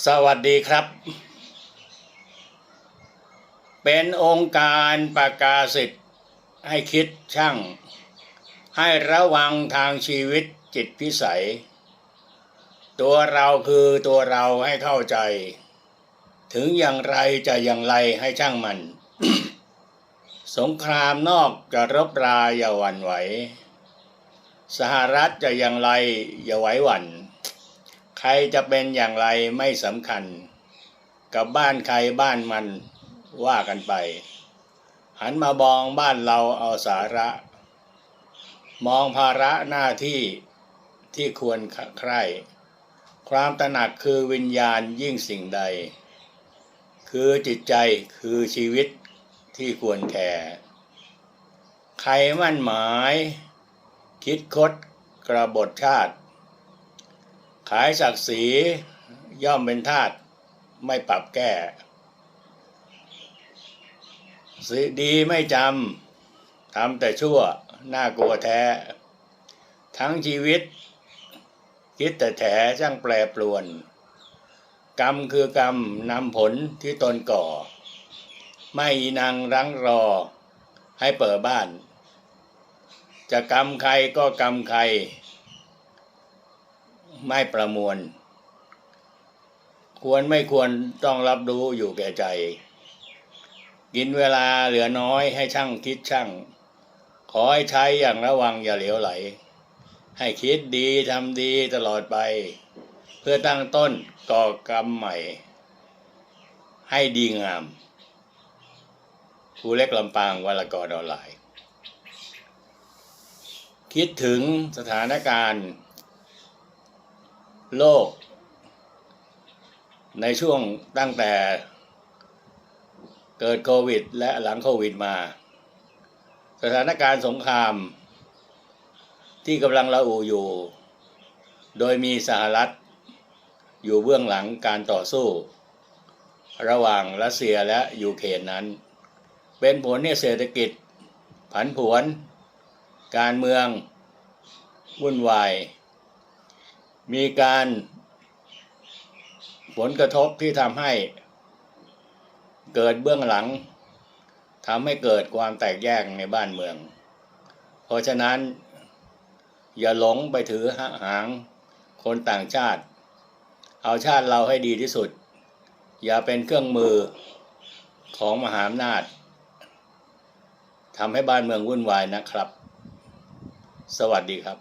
สวัสดีครับ เป็นองค์การประกาศสิทธิ์ให้คิดช่าง ให้ระวังทางชีวิตจิตพิสัย ตัวเราคือตัวเราให้เข้าใจ ถึงอย่างไรจะอย่างไรให้ช่างมัน สงครามนอกจะรบราอย่าหวั่นไหว สหรัฐจะอย่างไรอย่าไหวหวั่น ใครจะเป็นอย่างไรไม่สำคัญ กับบ้านใครบ้านมันว่ากันไป หันมามองบ้านเราเอาสาระ มองภาระหน้าที่ที่ควรใคร่ความตระหนักคือวิญญาณยิ่งสิ่งใด คือจิตใจคือชีวิตที่ควรแคร์ใครมั่นหมาย คิดคดกระบฏชาติ ขายศักดิ์ศรีย่อมเป็นทาสไม่ปรับแก้สิดีไม่จำทำแต่ชั่วน่ากลัวแท้ ทั้งชีวิต คิดแต่แถช่างแปรปรวน กรรมคือกรรมนำผลที่ตนก่อ ไม่นังรั้งรอให้เปิดบ้าน จะกรรมใครก็กรรมใคร ไม่ประมวล ควรไม่ควรต้องรับรู้อยู่แก่ใจ กินเวลาเหลือน้อยให้ช่างคิดช่าง ขอให้ใช้อย่างระวังอย่าเหลวไหล ให้คิดดีทำดีตลอดไป เพื่อตั้งต้นก่อกรรมใหม่ ให้ดีงามครูเล็กลำปางวลกรออนไลน์คิดถึงสถานการณ์ โลก ในช่วงตั้งแต่เกิดโควิด และหลังโควิดมา สถานการณ์สงคราม ที่กำลังระอุอยู่ โดยมีสหรัฐ อยู่เบื้องหลังการต่อสู้ ระหว่างรัสเซียและยูเครนนั้น เป็นผลให้เศรษฐกิจ ผันผวน การเมือง วุ่นวาย มีการผลกระทบที่ทำให้เกิดเบื้องหลังทำให้เกิดความแตกแยกในบ้านเมือง เพราะฉะนั้น อย่าหลงไปถือหางคนต่างชาติ เอาชาติเราให้ดีที่สุด อย่าเป็นเครื่องมือของมหาอำนาจทำให้บ้านเมืองวุ่นวายนะครับ สวัสดีครับ